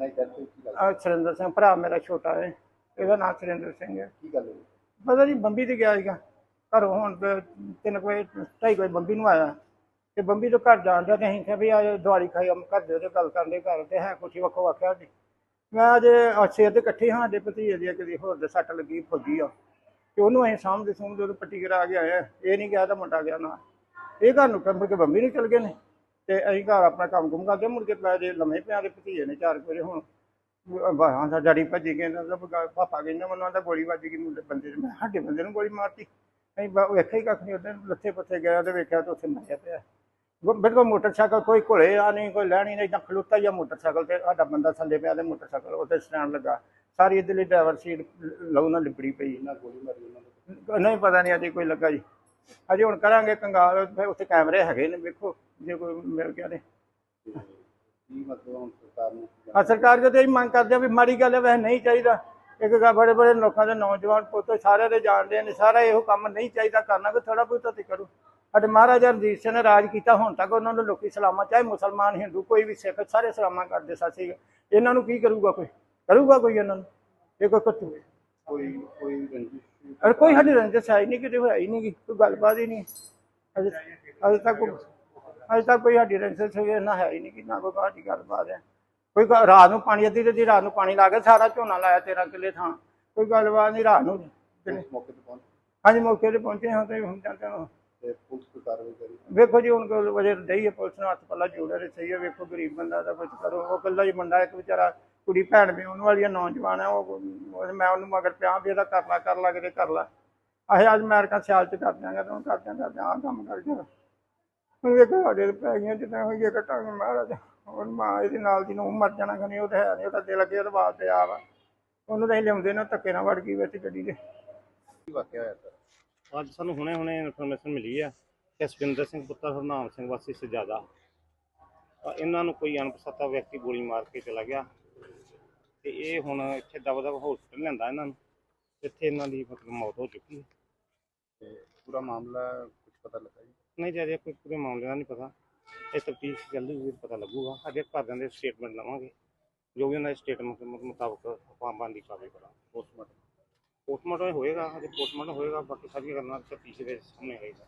ਕੀ ਗੱਲ ਆ ਸੁਰਿੰਦਰ ਸਿੰਘ ਭਰਾ ਮੇਰਾ ਛੋਟਾ ਹੈ ਇਹਦਾ ਨਾਮ ਸੁਰਿੰਦਰ ਸਿੰਘ ਹੈ। ਕੀ ਗੱਲ ਹੋਈ? ਪਤਾ ਨਹੀਂ ਬੰਬੀ ਤੇ ਗਿਆ ਸੀਗਾ ਘਰੋਂ ਹੁਣ ਤੇ ਤਿੰਨ ਕੁ ਵਜੇ ਢਾਈ ਕੁ ਵਜੇ ਬੰਬੀ ਨੂੰ ਆਇਆ। ਤੇ ਬੰਬੀ ਤੋਂ ਘਰ ਜਾਣ ਦਾ ਤੇ ਅਸੀਂ ਕਿਹਾ ਵੀ ਆ ਦਿਵਾਲੀ ਖਾਈ ਆ ਘਰ ਦੇ ਉਹਦੇ ਗੱਲ ਕਰਨ ਦੇ ਘਰ ਤੇ ਹੈ ਕੁਛ ਹੀ ਵੱਖੋ ਵੱਖਿਆ ਜੀ ਮੈਂ ਅਜੇ ਸਵੇਰ ਦੇ ਇਕੱਠੇ ਹਾਂ ਦੇ ਭਤੀਜੇ ਦੀ ਕਦੀ ਹੋਰ ਦੇ ਸੱਟ ਲੱਗੀ ਫੌਜੀ ਆ। ਤੇ ਉਹਨੂੰ ਅਸੀਂ ਸਾਹਮਣੇ ਸਾਹਮਣੇ ਉਹਨੂੰ ਪੱਟੀ ਕਰਾ ਕੇ ਆਇਆ ਇਹ ਨਹੀਂ ਗਿਆ ਤਾਂ ਮੁੰਡਾ ਗਿਆ ਨਾ। ਇਹ ਘਰ ਨੂੰ ਕੰਮ ਕੇ ਬੰਬੀ ਨੂੰ ਚਲ ਗਏ ਨੇ। ਤੇ ਅਸੀਂ ਘਰ ਆਪਣਾ ਕੰਮ ਕੁਮ ਕਰਦੇ, ਮੁੜ ਕੇ ਪੈ ਜੇ ਲੰਮੇ ਪਿਆ ਦੇ, ਭਤੀਜੇ ਨੇ ਚਾਰ ਕੁ ਵਜੇ ਹੁਣ ਬਾਹਾਂ ਦਾ ਡੈਡੀ ਭੱਜੀ ਗਏ ਨਾ ਪਾਪਾ ਕਹਿੰਦਾ ਮੈਨੂੰ ਆਂਦਾ ਗੋਲੀ ਵੱਜ ਗਈ ਮੁੰਡੇ ਬੰਦੇ ਨੂੰ ਮੈਂ ਸਾਡੇ ਬੰਦੇ ਨੂੰ ਗੋਲੀ ਮਾਰਤੀ। ਅਸੀਂ ਬਾ- ਵੇਖਿਆ ਹੀ ਕੱਖ ਨਹੀਂ, ਉਹਦੇ ਲੱਥੇ ਪੱਥੇ ਗਿਆ ਤੇ ਵੇਖਿਆ ਤਾਂ ਉੱਥੇ ਮਰਿਆ ਪਿਆ। ਉਹ ਬਿਲਕੁਲ ਮੋਟਰਸਾਈਕਲ ਕੋਈ ਘੁਲੇ ਆ ਨਹੀਂ, ਕੋਈ ਲੈਣੀ ਨਹੀਂ ਤਾਂ ਖਲੋਤਾ ਹੀ ਆ ਮੋਟਰਸਾਈਕਲ ਤੇ, ਸਾਡਾ ਬੰਦਾ ਥੱਲੇ ਪਿਆ ਤੇ ਮੋਟਰਸਾਈਕਲ ਉੱਤੇ ਸਟੈਂਡ ਲੱਗਾ। ਸਾਰੀ ਇਧਰਲੀ ਡਰਾਈਵਰ ਸੀਟ ਲਹੂ ਨਾਲ ਲਿਬੜੀ ਪਈ ਨਾ ਗੋਲੀ ਮਾਰੀ ਉਹਨਾਂ ਨੇ। ਨਹੀਂ ਪਤਾ ਨਹੀਂ ਅਜੇ ਕੋਈ ਲੱਗਾ ਜੀ। ਅਜੇ ਹੁਣ ਕਰਾਂਗੇ ਕੰਗਾਲ ਫਿਰ ਉੱਥੇ ਕੈਮਰੇ ਹੈਗੇ ਨੇ ਵੇਖੋ ਜੇ ਕੋਈ ਮਿਲ ਗਿਆ ਤੇ। ਕੀ ਮਤਲਬ ਹੁਣ ਸਰਕਾਰ ਨੂੰ? ਆ ਸਰਕਾਰ ਜੋ ਤੇ ਇਹ ਮੰਗ ਕਰਦੇ ਆ ਵੀ ਮਾੜੀ ਗੱਲ ਹੈ ਵੈਸੇ ਨਹੀਂ ਚਾਹੀਦਾ। ਇੱਕ ਗਾ ਬੜੇ ਬੜੇ ਲੋਕਾਂ ਦੇ ਨੌਜਵਾਨ ਪੁੱਤ ਸਾਰੇ ਦੇ ਜਾਣਦੇ ਨੇ ਸਾਰਾ ਇਹੋ ਕੰਮ ਨਹੀਂ ਚਾਹੀਦਾ ਕਰਨਾ ਕੋਈ ਥੋੜਾ ਬਹੁਤਾ ਤੇ ਕਰੋ। ਸਾਡੇ ਮਹਾਰਾਜਾ ਰਣਜੀਤ ਸਿੰਘ ਨੇ ਰਾਜ ਕੀਤਾ ਹੁਣ ਤੱਕ ਉਹਨਾਂ ਨੂੰ ਲੋਕੀ ਸਲਾਮਾਂ ਚਾਹੇ ਮੁਸਲਮਾਨ ਹਿੰਦੂ ਕੋਈ ਵੀ ਸਿੱਖ ਸਾਰੇ ਸਲਾਮਾਂ ਕਰਦੇ ਸਾਸੀ ਇਹਨਾਂ ਨੂੰ ਕੀ ਕਰੂਗਾ ਕੋਈ? ਕਰੂਗਾ ਕੋਈ ਇਹਨਾਂ ਨੂੰ? ਇਹ ਕੋਈ ਕੱਟੂ ਕੋਈ ਕੋਈ ਰੰਜਿਸ਼ ਅਰੇ ਕੋਈ ਸਾਡੀ ਰੰਜਿਸ਼ ਹੀ ਨਹੀਂ ਕਿਤੇ ਹੋਇਆ ਹੀ ਨਹੀਂ ਗੀ, ਕੋਈ ਗੱਲਬਾਤ ਹੀ ਨਹੀਂ। ਅਜੇ ਅਜੇ ਤੱਕ ਕੋਈ- ਅਜੇ ਤੱਕ ਕੋਈ ਸਾਡੀ ਰੰਜਿਸ਼ ਹੋਈ ਨਾ ਹੈ ਹੀ ਨਹੀਂ ਕਿ ਨਾ ਕੋਈ ਸਾਡੀ ਗੱਲਬਾਤ ਹੈ। ਕੋਈ ਗ- ਰਾਤ ਨੂੰ ਪਾਣੀ ਅੱਧੀ ਤੇ ਰਾਤ ਨੂੰ ਪਾਣੀ ਲਾ ਕੇ ਸਾਰਾ ਝੋਨਾ ਲਾਇਆ 13 ਕਿੱਲੇ ਥਾਂ। ਕੋਈ ਗੱਲਬਾਤ ਨਹੀਂ ਰਾਤ ਨੂੰ ਦਿਨੇ- ਇਸ ਮੌਕੇ ਤੇ ਪਹੁੰਚ? ਹਾਂਜੀ ਮੌਕੇ ਤੇ ਪਹੁੰਚੇ ਹਾਂ ਤੇ ਹੁਣ ਜਾਂਦੇ ਹਾਂ। ਤੇ ਪੁਲਿਸ ਕੋਈ ਕਾਰਵਾਈ ਕਰੀ? ਵੇਖੋ ਜੀ ਹੁਣ ਕੋਲ ਵਜੇ ਦਈ ਹੈ ਪੁਲਿਸ ਨੂੰ ਹੱਥ ਪੱਲਾ ਜੋੜਿਆ ਤੇ ਸਹੀ ਹੈ। ਵੇਖੋ ਗਰੀਬ ਬੰਦਾ ਦਾ ਕੁਝ ਕਰੋ ਉਹ ਕੱਲਾ ਹੀ ਮੁੰਡਾ ਇੱਕ ਵਿਚਾਰਾ ਕੁੜੀ ਭੈਣ ਵੀ ਉਹਨੂੰ ਵਾਲੀ ਆ, ਨੌਜਵਾਨ ਹੈ ਉਹ ਉਹ- ਮੈਂ ਉਹਨੂੰ ਮਗਰ ਪਿਆ ਵੀ ਇਹਦਾ ਕਰ ਲਾ ਕਰ ਲਾ ਕਿਤੇ ਕਰ ਲਾ ਅਸੀਂ ਅੱਜ ਅਮਰੀਕਾ ਸਿਆਲ ਚ ਕਰ ਦਿਆਂਗੇ ਤੇ ਹੁਣ ਕਰ ਦਿਆਂਗੇ ਕਰਦੇ ਆਹ ਕੰਮ ਕਰ ਜਾ। ਹੁਣ ਵੇਖੋ ਸਾਡੇ ਤੇ ਪੈ ਗਈਆਂ ਜਿੱਦਾਂ ਹੋਈਏ ਕਟਾਂਗੇ ਮਹਾਰਾਜ ਹੁਣ ਮਾਂ ਇਹਦੇ ਨਾਲ ਦੀ ਨੂੰ ਮਰ ਜਾਣਾ ਖਣੀ ਉਹ ਤਾਂ ਹੈ ਨਹੀਂ ਉਹਦਾ ਦਿਲ ਅੱਗੇ ਉਹਦਾ ਬਾਪ ਤੇ ਆ ਵਾ। ਉਹਨੂੰ ਤਾਂ ਅਸੀਂ ਲਿਆਉਂਦੇ ਨਾ ਧੱਕੇ ਨਾਲ ਵੜ ਗਈ ਵਿੱਚ ਗੱਡੀ ਦੇ। ਕੀ ਵਾਕਿਆ ਹੋਇਆ ਸਰ? ਅੱਜ ਸਾਨੂੰ ਹੁਣੇ ਹੁਣੇ ਇਨਫੋਰਮੇਸ਼ਨ ਮਿਲੀ ਆ ਕਿ ਸੁਖਿੰਦਰ ਸਿੰਘ ਪੁੱਤਰ ਹਰਨਾਮ ਸਿੰਘ ਵਾਸੀ ਸਜਾਦਾ। ਇਹਨਾਂ ਨੂੰ ਕੋਈ ਅਣਪਛਾਤਾ ਵਿਅਕਤੀ ਗੋਲੀ ਮਾਰ ਕੇ ਚਲਾ ਗਿਆ। ਤੇ ਇਹ ਹੁਣ ਇੱਥੇ ਦਵਾ ਦਵਾ ਹਸਪੀਟਲ ਲੈਂਦਾ ਇਹਨਾਂ ਨੂੰ। ਇੱਥੇ ਇਹਨਾਂ ਦੀ ਮਤਲਬ ਮੌਤ ਹੋ ਚੁੱਕੀ ਹੈ। ਤੇ ਪੂਰਾ ਮਾਮਲਾ ਕੁਝ ਪਤਾ ਲੱਗਾ ਜੀ? ਨਹੀਂ ਜੇ ਅਜੇ ਕੋਈ ਪੂਰੇ ਮਾਮਲੇ ਦਾ ਨਹੀਂ ਪਤਾ। ਇਹ ਤਫਤੀਸ਼ ਜਲਦੀ ਹੀ ਪਤਾ ਲੱਗੂਗਾ। ਸਾਡੇ ਘਰਦਿਆਂ ਦੇ ਸਟੇਟਮੈਂਟ ਲਵਾਂਗੇ। ਜੋ ਵੀ ਉਹਨਾਂ ਦੇ ਸਟੇਟਮੈਂਟ ਮੁਤਾਬਕ ਆਪਾਂ ਬੰਦੀ ਕਾਰਵਾਈ ਕਰਾਂਗੇ। ਪੋਸਟਮਾਰਟਮ ਪੋਸਟਮਾਰਟਮ ਹੋਏਗਾ ਹਜੇ ਪੋਸਟਮਾਰਟਮ ਹੋਏਗਾ। ਬਾਕੀ ਸਾਰੀਆਂ ਗੱਲਾਂ ਤਫਤੀਸ਼ ਦੇ ਸਾਹਮਣੇ ਆਏਗਾ।